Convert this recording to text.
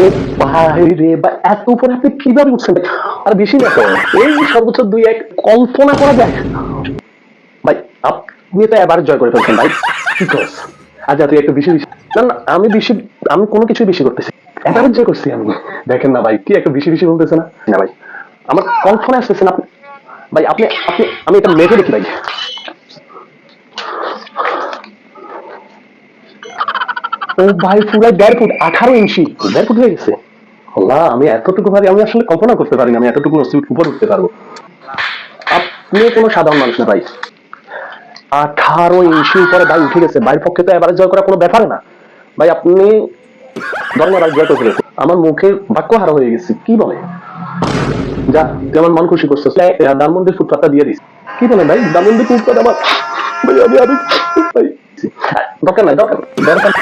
ও ভাই রে, বা এত উপরে আপনি কীভাবে উঠছেন? আর বেশি না তো, এই সর্বোচ্চ দুই এক কল্পনা করা যায়। ভাই, আপনি তো এবার জয় করে ফেলছেন, ভাই। আচ্ছা তুই একটু বেশি না না, আমি বেশি আমি কোনো কিছু বেশি করতেছি এবার জয় করছি আমি। দেখেন না ভাই, কি একটু বেশি বেশি বলতেছে না? না ভাই, আমার কল্পনা আসতেছে না ভাই, আপনি আপনি আমি এটা মেপে দেখি, ভাই। ও ভাই দেড় ফুট আঠারো ইঞ্চি। দেড় ফুট হয়ে গেছে। আমি এতটুকু আমি আসলে কল্পনা করতে পারিনি, আমি এতটুকু উপর উঠতে পারব। আপনি কোনো সাধারণ মানুষ না ভাই। আঠারো ইঞ্চি উপরে ভাই উঠে গেছে, ভাইয়ের পক্ষে তো এবারে জয় করা কোনো ব্যাপার না। ভাই, আপনি এবার জয় করে আমার মুখে বাক্য হারা হয়ে গেছে, কি বলে? যা আমার মন খুশি করছে দানমন্দির ফুটপাতটা দিয়ে দিস। কি বলে ভাই? দানমন্দির ফুটপাত আমার ভাই, আমি আমি দরকার নাই, দরকার দরকার